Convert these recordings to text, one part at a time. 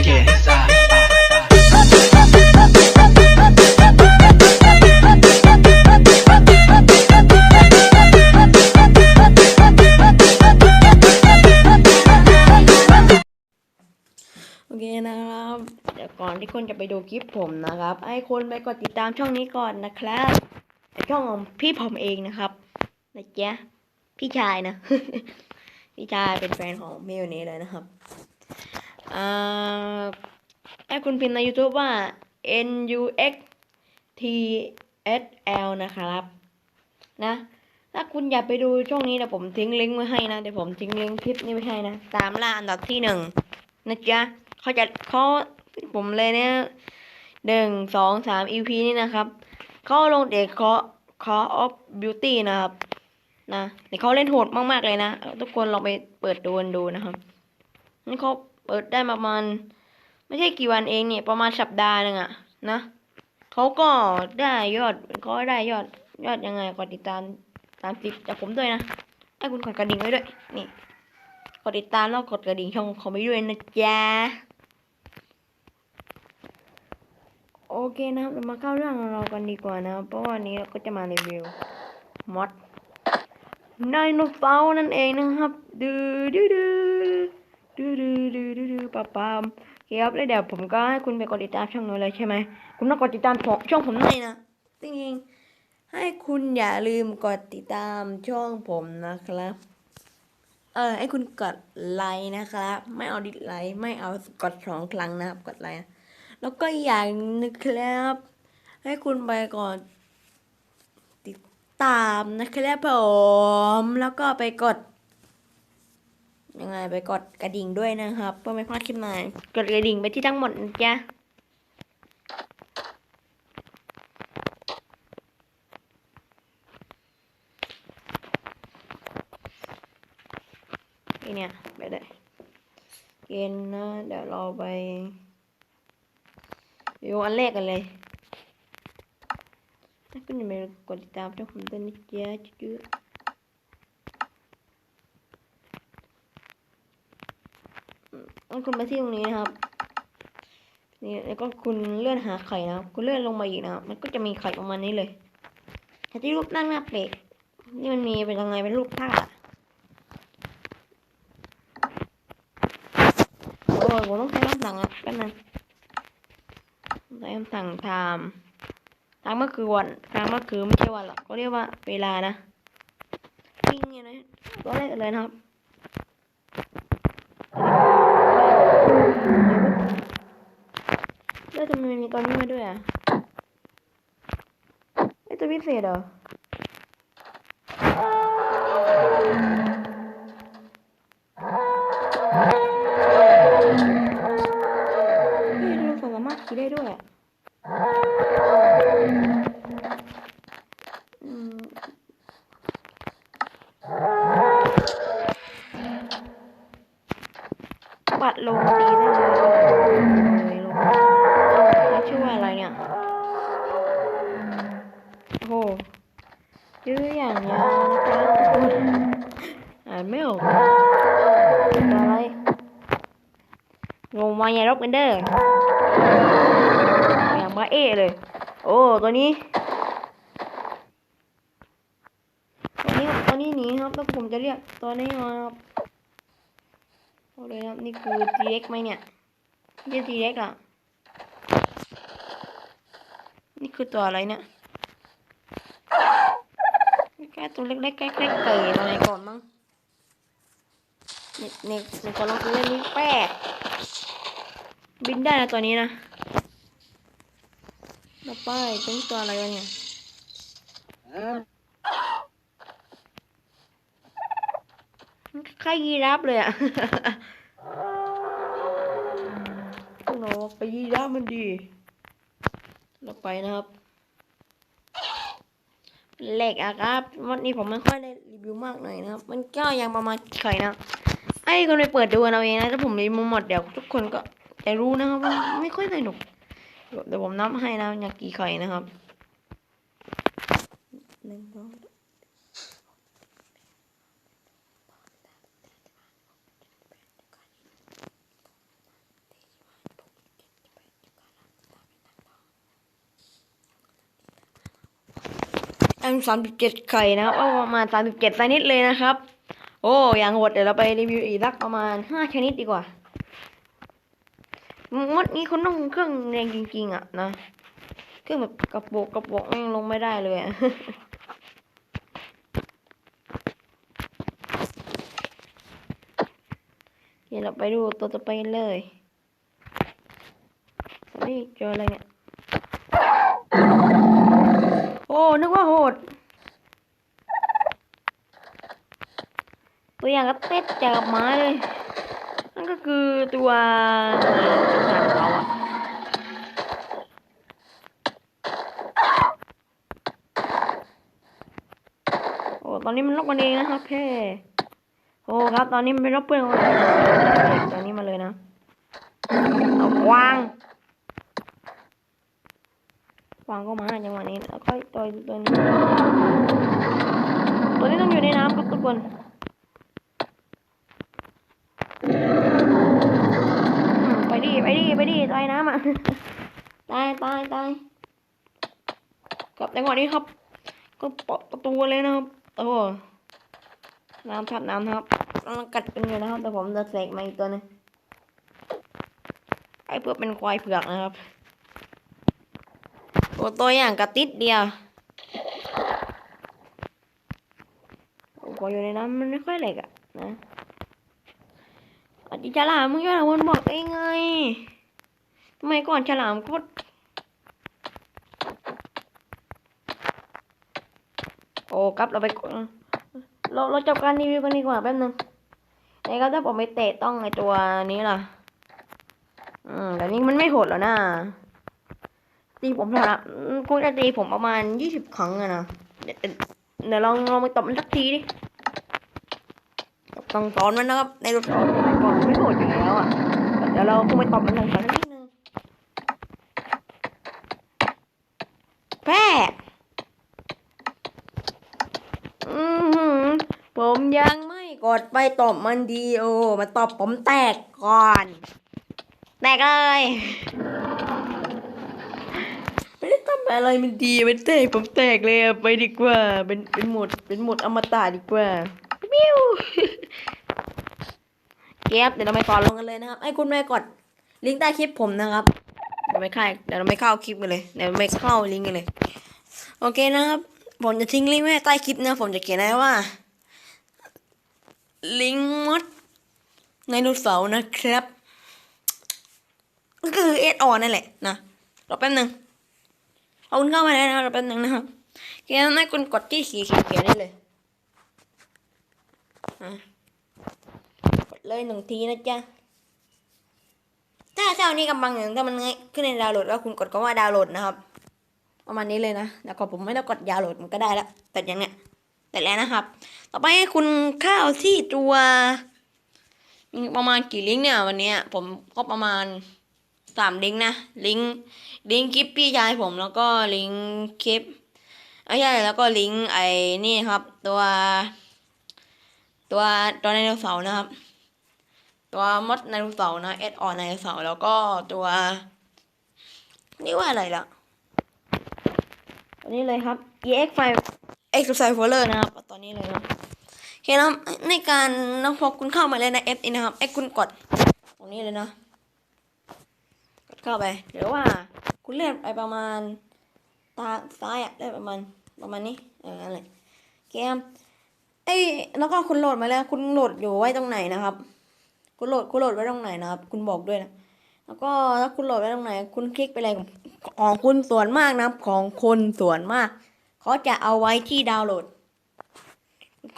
โอเคนะครับเดี๋ยวก่อนที่คนจะไปดูคลิปผมนะครับ ให้คนไปกดติดตามช่องนี้ก่อนนะครับช่องของพี่ผมเองนะครับนะเจ๊ะพี่ชายนะ พี่ชายเป็นแฟนของเมลนี้เลยนะครับ แอ่าให้คุณพิมพ์ใน YouTube ว่า N U X T S L นะครับนะถ้าคุณอยากไปดูช่องนี้เดี๋ยวผมทิ้งลิงก์ไว้ให้นะเดี๋ยวผมทิ้งลิงก์คลิปนี้ไว้ให้นะตามล่าอันดับที่หนึ่งนะจ๊ะเขาจะเขาผมเลยเนี่ยหนึ่งสองสาม EP นี่นะครับเขาลงเด็กเคอคอออฟบิวตี้นะครับนะเด็กเขาเล่นโหดมากๆเลยนะ ทุกคนลองไปเปิดดูกันดูนะครับนี่เขา เปิดได้ประมาณ ไม่ใช่กี่วันเองเนี่ยประมาณสัปดาห์หนึ่งอะนะเขาก็ได้ยอดเขาได้ยอดยอดยังไงกดติดตามตามติดจากผมด้วยนะให้คุณกดกระดิ่งไว้ด้วยนี่กดติดตามแล้วกดกระดิ่งช่องเขาไปด้วยนะจ๊ะโอเคนะครับเรามาเข้าเรื่องของเรากันดีกว่านะ เพราะวันนี้เราก็จะมารีวิวมอดไดโนเสาร์นั่นเองนะครับ ดูดูดู ดูดูดูดูดูปะปามโอเคครับแล้วเดี๋ยวผมก็ให้คุณไปกดติดตามช่องนู้นเลยใช่ไหมคุณต้องกดติดตามผมช่องผมด้วยนะจริงๆให้คุณอย่าลืมกดติดตามช่องผมนะครับ เออให้คุณกดไลค์นะครับ ไม่เอาดิสไลค์ไม่เอากดสองครั้งนะครับ กดไลค์แล้วก็อย่างนึงครับ ให้คุณไปก่อนติดตามนะครับผม แล้วก็ไปกด ยังไงไปกดกระดิ่งด้วยนะครับเพื่อไม่พลาดคลิปใหม่กดกระดิ่งไปที่ทั้งหมดนะจ๊ะนี่เนี่ยไปเลยเกณฑ์นะเดี๋ยวเราไปดูอันแรกกันเลยถ้าคุณยังไม่กดติดตามช่องผมด้วยนะจ๊ะจุ๊ ๆแล้วคุณมาที่ตรงนี้นะครับนี่แล้วก็คุณเลื่อนหาไข่นะครับ คุณเลื่อนลงมาอีกนะครับ มันก็จะมีไข่ประมาณนี้เลยแต่ที่รูปนั่งหน้าเป็ดนี่มันมีเป็นยังไงเป็นรูปท่าโอ้ยผมต้องใช้คำสั่งอะแป๊บนึงใช้คำสั่งไทม์ไทม์ก็คือวันไทม์ก็คือไม่ใช่วันหรอกเขาเรียกว่าเวลานะปิ้งเนี่ยนะตัวแรกเลยนะครับ แล้วทำไมมันมี ตัวนี้มาด้วยอะไอตัวพิเศษเหรอ งงมาอย่ารบกันเด้ออย่างมาเอเลย โอ้ ตัวนี้ ตัวนี้ตัวนี้หนีครับแล้วผมจะเรียกตัวนี้มาครับเอาเลยครับนี่คือ T-Rex ไหมเนี่ยไม่ใช่ T-Rex อะนี่คือตัวอะไรเนี่ยแค่ตัวเล็กๆใกล้ๆไก่สมัยก่อนมั้งเน็ตเน็ตเน็ตก็ลองเล่นนี้แปด บินได้นะตัวนี้นะแล้วไปเป็นตัวอะไรวะเนี่ยมันคล้ายยีราฟเลยอะพวกเราไปยีราฟมันดี เราไปนะครับเหล็กอะครับ วันนี้ผมไม่ค่อยได้รีวิวมากหน่อยนะครับ มันก็ยังประมาณไข่นะ ไอ้คนไปเปิดดูกันเอาเองนะ ถ้าผมรีวิวหมดเดี๋ยวทุกคนก็ แต่รู้นะครับว่าไม่ค่อยสนุกเดี๋ยวผมนับให้นะอยากกี่ไข่นะครับหนึ่งสองแอมสามสิบเจ็ดไข่นะครับประมาณสามสิบเจ็ดชนิดเลยนะครับ โอ้ยังหดเดี๋ยวเราไปรีวิวอีกสักประมาณห้าชนิดดีกว่า มดนี้คุณต้องเครื่องแรงจริงๆอะนะ เครื่องแบบกระโปกกระโปกแม่งลงไม่ได้เลยอะเดี๋ยวเราไปดูตัวต่อไปกันเลยเฮ้ยเจออะไรเนี่ย โอ้ นึกว่าโหด ตัวอย่างก็เต้นจากไม้เลย ก็คือตัวสัตว์เขาอะโอ้ตอนนี้มันลบกันเองนะครับแค่โอ้ครับ ตอนนี้มันเป็นรบเพื่อนของเราตอนนี้มาเลยนะเอาวางวางก็มาจังหวะนี้แล้วก็ตัวตัวนี้ตัวนี้ต้องอยู่ในน้ำครับทุกคน อืมไปดิ ไปดิ ไปดิตายน้ำอะ ตายตายตายกับจังหวะนี้ครับ ก็เปิดประตูเลยนะครับโอ้น้ำทับน้ำนะครับกำลังกัดกันอยู่นะครับ แต่ผมจะเสกมาอีกตัวนึงไอ้เพื่อเป็นควายเผือกนะครับโอ้ตัวอย่างกระติดเดียวโอ้พอยู่ในน้ำมันไม่ค่อยเหล็กอะนะอดีฉลามมึงฉลามมันบอกเองไง ไมก่อนฉลามก็โอ้ครับเราไปเราเราจบการรีวิวกันดีกว่าแป๊บนึงไอ้ก็ถ้าผมไปเตะต้องไอตัวนี้ล่ะ อืมแต่นี้มันไม่โหดแล้วนะตีผมเท่าไหร่คงจะตีผมประมาณยี่สิบครั้งอะนะเดี๋ยวเดี๋ยวลองลองไปตบมันสักทีดิต้องสอนมันนะครับในรถก่อนมันไม่โหดอยู่แล้วอะเดี๋ยวเราคงไปตบมันหนึ่งครั้งนิดนึงแพ้ อือหือผมยังไม่ก ดไปตบมันดีโอมาตบผมแตกก่อน แตกเลยไม่ได้ทำอะไรมันดีมันแตกผมแตกเลยอะไปดีกว่า เป็นเป็นหมดเป็นหมดอมตะดีกว่าวิวเก็บเดี๋ยวเราไปต่อลงกันเลยนะครับไอ้คุณแม่กดลิงก์ใต้คลิปผมนะครับเดี๋ยวไม่เข้าเดี๋ยวเราไม่เข้าคลิปกันเลยเดี๋ยวไม่เข้าลิงก์กันเลย โอเคนะครับ ผมจะทิ้งลิงก์ไว้ใต้คลิปนะ ผมจะเขียนไว้ว่า ลิงมดไดโนเสาร์นะครับก็คือเอสอนั่นแหละนะรอแป๊บหนึ่งเอาคุณเข้ามาแล้วนะรอแป๊บหนึ่งนะครับแค่นั้นให้คุณกดที่สีเขียวๆนี่เลยอะกดเลยหนึ่งทีนะจ๊ะถ้าเจ้านี้กำลังหนึ่งถ้ามันขึ้นในดาวน์โหลดแล้วคุณกดคำว่าดาวน์โหลดนะครับประมาณนี้เลยนะแล้วก็ผมไม่ต้องกดดาวน์โหลดมันก็ได้แล้วแต่อย่างเนี้ย แต่แล้วนะครับ ต่อไปให้คุณข้าวที่ตัวมีประมาณกี่ลิงก์เนี่ยวันนี้ผมก็ประมาณสามลิงก์นะลิงก์ลิงก์คลิปพี่ชายผมแล้วก็ลิงก์คลิปไม่ใช่แล้วก็ลิงก์ไอ้นี่ครับ ตัว ตัวตัวไดโนเสาร์นะครับ ตัวมดไดโนเสาร์นะเอสออนไดโนเสาร์แล้วก็ตัวนี่ว่าอะไรล่ะตัวนี้เลยครับ EX 5 Exercise Folder นะครับเอาตัวนี้เลยนะโอเคนะครับในการน้องพอคุณเข้ามาเลยน F นี้นะครับไอ้คุณกดตรงนี้เลยนะกดเข้าไปหรือว่าคุณเลือนไปประมาณตาซ้ายอะได้ประมาณประมาณนี้เอออะไรเกมไอ้แล้วก็คุณโหลดมาแล้ว คุณโหลดอยู่ไว้ตรงไหนนะครับ คุณโหลดคุณโหลดไว้ตรงไหนนะครับ คุณบอกด้วยนะแล้วก็ถ้าคุณโหลดไว้ตรงไหน คุณคลิกไปเลยของคุณส่วนมากนะครับของคนส่วนมาก เขาจะเอาไว้ที่ดาวน์โหลด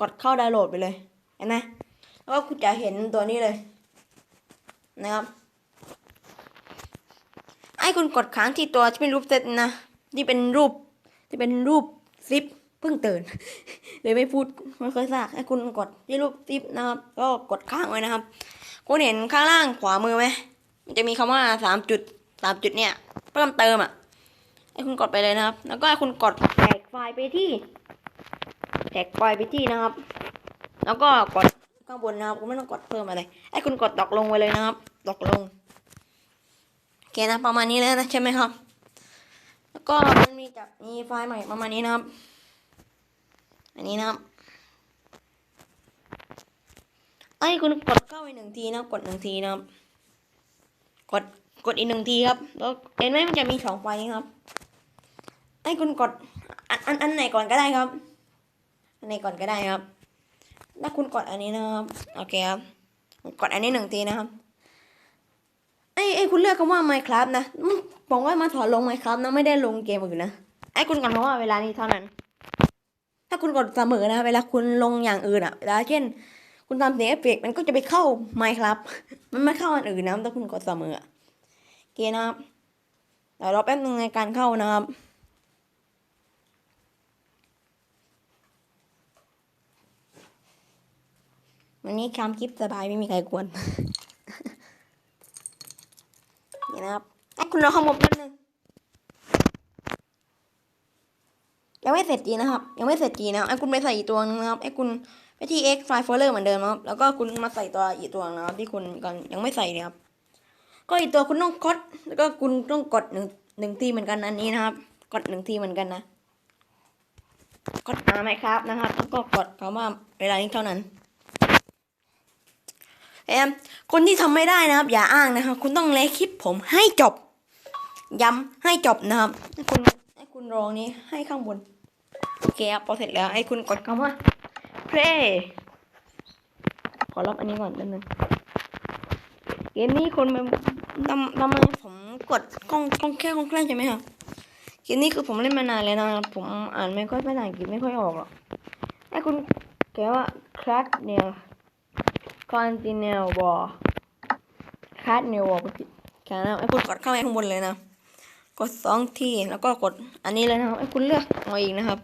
กดเข้าดาวน์โหลดไปเลยเห็นไหมแล้วก็คุณจะเห็นตัวนี้เลย นะครับไอ้คุณกดค้างที่ตัวที่เป็นรูปเซตนะที่เป็นรูปที่เป็นรูปซิปเพิ่งตื่นเลยไม่พูดไม่เค่อยซากให้คุณกดที่รูปซิปนะครับ ก็กดค้างไว้นะครับ คุณเห็นข้างล่างขวามือไหมมันจะมีคำว่าสามจุดสามจุดเนี่ยเพิ่มเติมอะให้คุณกดไปเลยนะครับ แล้วก็ให้คุณกดแท็ก ไฟล์ไปที่ แท็กไฟล์ไปที่นะครับ แล้วก็กดข้างบนนะครับคุณไม่ต้องกดเพิ่มอะไรให้คุณกดดอกลงไว้เลยนะครับดอกลงโอเคนะประมาณนี้แล้วนะใช่ไหมครับ แล้วก็มันมีจากมีไฟล์ใหม่ประมาณนี้นะครับ อันนี้นะครับไอ้คุณกดเข้าไปหนึ่งทีนะครับกดหนึ่งทีนะครับ กดกดอีกหนึ่งทีครับ แล้วเห็นไหมมันจะมีสองไฟครับไอ้คุณกด อันอันอันไหนก่อนก็ได้ครับ อันไหนก่อนก็ได้ครับ ถ้าคุณกดอันนี้นะครับ โอเคครับ กดอันนี้หนึ่งทีนะครับ ไอ้ไอ้คุณเลือกคำว่า Minecraft นะมันบอกว่ามาถอนลง Minecraft นะไม่ได้ลงเกมอื่นนะ ไอ้คุณกดคำว่าเวลานี้เท่านั้น ถ้าคุณกดเสมอนะ เวลาคุณลงอย่างอื่นอะเวลาเช่น คุณทำเสียงเอฟเฟกมันก็จะไปเข้า Minecraft มันไม่เข้าอันอื่นนะถ้าคุณกดเสมอโอเคนะครับเดี๋ยวรอแป๊บนึงในการเข้านะครับ วันนี้คำคลิปสบายไม่มีใครกวนนี่นะครับไอ้คุณรอข้างบนแป๊บนึงยังไม่เสร็จจีนะครับ ยังไม่เสร็จจีนะครับไอ้คุณไปใส่อีกตัวนึงนะครับไอ้คุณไปที่ X file folder เหมือนเดิมนะครับ แล้วก็คุณมาใส่ตัวอีกตัวนะครับ ที่คุณก่อนยังไม่ใส่นี่ยครับ ก็อีกตัวคุณต้องกดแล้วก็คุณต้องกดหนึ่งหนึ่งทีเหมือนกันอันนี้นะครับ กดหนึ่งทีเหมือนกันนะกดมาไหมครับนะครับ แล้วก็กดคำว่าเวลานี้เท่านั้น แอมคนที่ทำไม่ได้นะครับ อย่าอ้างนะครับ คุณต้องเล่คลิปผมให้จบ ย้ำให้จบนะครับให้คุณให้คุณรองนี้ให้ข้างบนโอเคครับพอเสร็จแล้วให้คุณกดคำว่า play ขอรับอันนี้ก่อนแป๊บนึงเกมนี้คนมันทำทำไมผมกดกล้องกล้องแค่กล้องแค่ใช่ไหมครับเกมนี้คือผมเล่นมานานแล้วนะครับผมอ่านไม่ค่อยภาษาอังกฤษไม่ค่อยออกหรอกให้คุณแกว่า crack เนี่ย continue wall cut new wall แค่นั้นไอ้คุณกดเข้าไปข้างบนเลยนะ กดสองทีแล้วก็กดอันนี้เลยนะครับไอ้คุณเลือกเอาเองนะครับ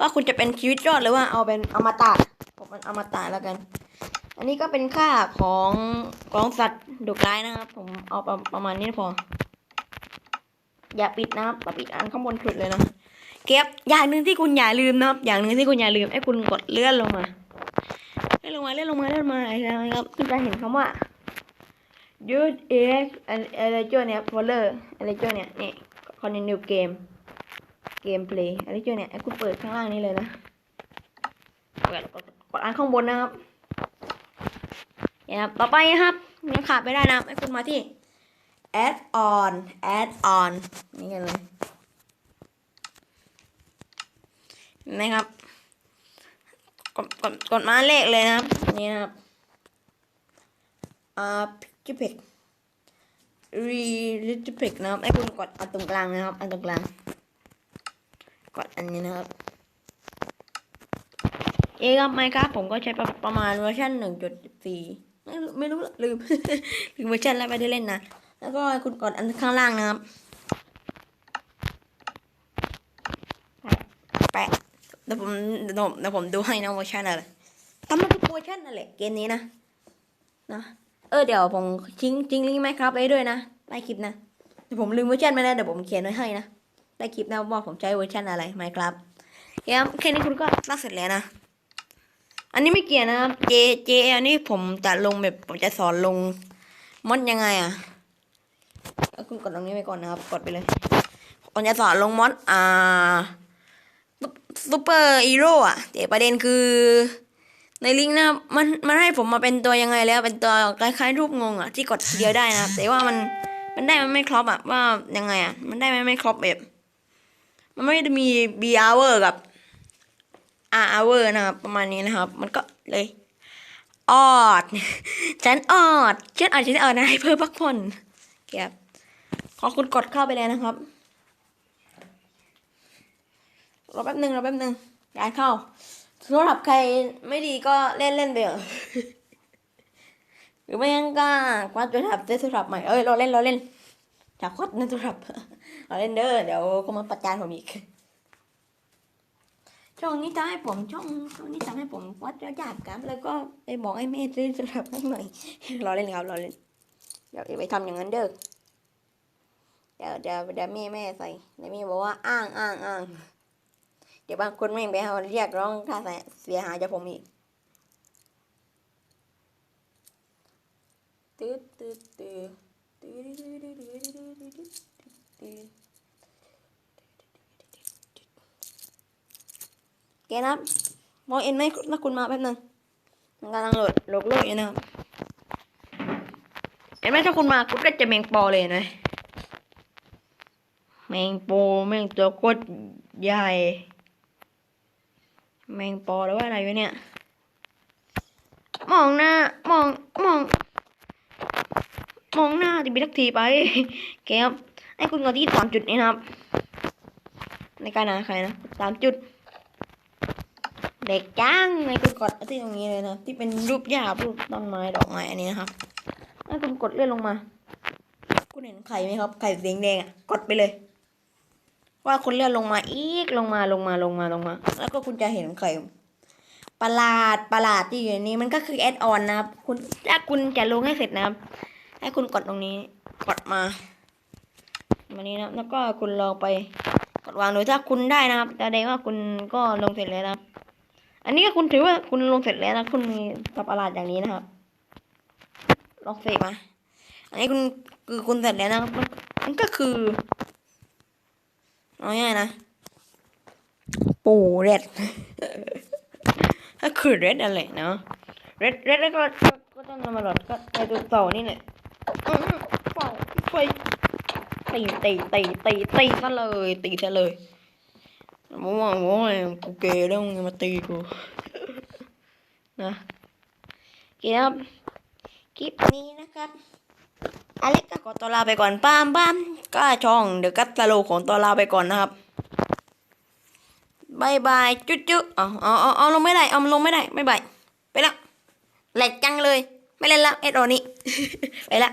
ว่าคุณจะเป็นชีวิตรอดหรือว่าเอาเป็นอมตะผมเป็นอมตะแล้วกัน อันนี้ก็เป็นค่าของของสัตว์ดุร้ายนะครับ ผมเอาประประมาณนี้พอ อย่าปิดนะครับปิดอันข้างบนสุดเลยนะเก็บอย่างหนึ่งที่คุณอย่าลืมนะครับ อย่างหนึ่งที่คุณอย่าลืมไอ้คุณกดเลื่อนลงมา ล่นลงมาเลื่อนลงมาเลื่อนมาอะไรนะครับคุณจะเห็นคำว่า use ex อะไรเจ้าเนี่ย folder อะไรเจ้าเนี่ยนี่ continue game gameplay อะไรเจ้าเนี่ยไอ้คุณเปิดข้างล่างนี้เลยนะเปิดกดกดอันข้างบนนะครับเนี่ยครับต่อไปนะครับยังขาดไม่ได้นะไอ้คุณมาที่ add on add on นี่กันเลยนไหมครับ กดกดกดมาเลขเลยนะครับ นี่นะครับอ่าพิกพิกรีลิทพิกนะครับไอ้คุณกดอันตรงกลางนะครับ อันตรงกลางกดอันนี้นะครับเองครับไมครับผมก็ใช้ประประมาณเวอร์ชันหนึ่งจุดสี่ไม่รู้ไม่รู้ลืมลืมเวอร์ชันแล้วไม่ได้เล่นนะแล้วก็คุณกดอันข้างล่างนะครับแปะ เดี๋ยวผมเดี๋ยวผมเดี๋ยวผมดูให้นะเวอร์ชันอะไรทำมาทุกเวอร์ชันนั่นแหละเกมนี้นะนะเออเดี๋ยวผมทิ้งทิ้งลิงก์ไหมครับไว้ด้วยนะใต้คลิปนะเดี๋ยวผมลืมเวอร์ชันไปแล้วเดี๋ยวผมเขียนไว้ให้นะใต้คลิปนะว่าผมใช้เวอร์ชันอะไรไหมครับครับแค่นี้คุณก็น่าเสร็จแล้วนะอันนี้ไม่เกี่ยวนะครับ J J L นี่ผมจะลงแบบผมจะสอนลงมดยังไงอะคุณกดตรงนี้ไปก่อนนะครับ กดไปเลยผมจะสอนลงมดอ่า ซูเปอร์ฮีโร่อะแต่ประเด็นคือ ในลิงก์นะมันมันให้ผมมาเป็นตัวยังไงแล้วเป็นตัวคล้ายๆรูปงงอะที่กดทีเดียวได้นะแต่ว่ามันมันได้มันไม่ครบอะว่ายังไงอะมันได้มันไม่ครบแบบมันไม่ได้มี B hour กับ R hour นะครับประมาณนี้นะครับ มันก็เลยออดฉันออดฉันออดฉันออดนะให้เพื่อพักผ่อนเก็บขอคุณกดเข้าไปเลยนะครับ รอแป๊บหนึ่งรอแป๊บหนึ่งการเข้าสำหรับใครไม่ดีก็เล่นเล่นไปเถอะหรือไม่งั้นก็คว้าโทรศัพท์ได้โทรศัพท์ใหม่เอ้ยเราเล่นเราเล่นอยากควัดในโทรศัพท์เราเล่นเด้อเดี๋ยวเขามาประจานผมอีกช่องนี้ทำให้ผมช่องช่องนี้ทำให้ผมวัดแล้วยากครับแล้วก็ไปบอกให้แม่ซื้อโทรศัพท์ให้หน่อยรอเล่นครับรอเล่นเดี๋ยวไปทำอย่างนั้นเด้อเดี๋ยวเดี๋ยวเดี๋ยวแม่แม่ใส่เดี๋ยวแม่บอกว่าอ้างอ้างอ้าง เดี๋ยวบางคนไม่ไปเอาเรียกร้องค่าเสียหายจากผมอีกตืดตืดตืดตืดตืดตืดตืดตืดตืดตืดโอเคนะมองเอ็นไหมถ้าคุณมาแป๊บนึงมันกำลังโหลดโหลดโลดอยู่นะครับเห็นไหมถ้าคุณมาคุณก็จะแมงปอเลยนะแมงปอแมงตัวโคตรใหญ่ แมงปอหรือว่าอะไรวะเนี่ย มองหน้ามองมอง มองหน้าที่มีทักทีไปเคครับให้คุณกดที่สามจุดนี้นะครับ ในการหาใครนะสามจุด เด็กจ้างให้คุณกดที่ตรงนี้เลยนะที่เป็นรูปหญ้ารูปต้นไม้ดอกไม้อันนี้นะครับให้คุณกดเลื่อนลงมา คุณเห็นไข่ไหมครับ ไข่สีแดงๆอะกดไปเลย ว่าคุณเลื่อนลงมาอีกลงมาลงมาลงมาลงมา แล้วก็คุณจะเห็นไข่ประหลาดประหลาดที่อยู่ในนี้มันก็คือแอดออนนะครับคุณถ้าคุณจะลงให้เสร็จนะครับ ให้คุณกดตรงนี้กดมามานี้นะแล้วก็คุณลองไปกดวางโดยถ้าคุณได้นะครับแสดงว่าคุณก็ลงเสร็จแล้วนะครับ อันนี้ก็คุณถือว่าคุณลงเสร็จแล้วนะคุณมีสับประหลาดอย่างนี้นะครับ ลองเสกมา อันนี้คุณคือคุณเสร็จแล้วนะครับมันก็คือ เอาง่ายนะ ปูเร็ดก็คือเร็ดอะไรเนาะเร็ดเร็ดแล้วก็ก็ต้องนำมาหลอดก็ไอตัวเต่านี่แหละไฟไฟตีตีตีตีตีซะเลยตีซะเลยบอกว่าบอกว่กูเกย์แล้วมึงมาตีกูนะเคครับคลิปนี้นะครับ อเล็กก็ขอตัวลาไปก่อนป้ามป้ามก็ช่องเดอะกัตตาโลของตัวลาไปก่อนนะครับบายบายจุ๊จุ๊เอาเอาเอาเอาลงไม่ได้เอาลงไม่ได้บายบายไปละแหลกจังเลย ไม่เล่นละเอ็ดอนี้ ไปละ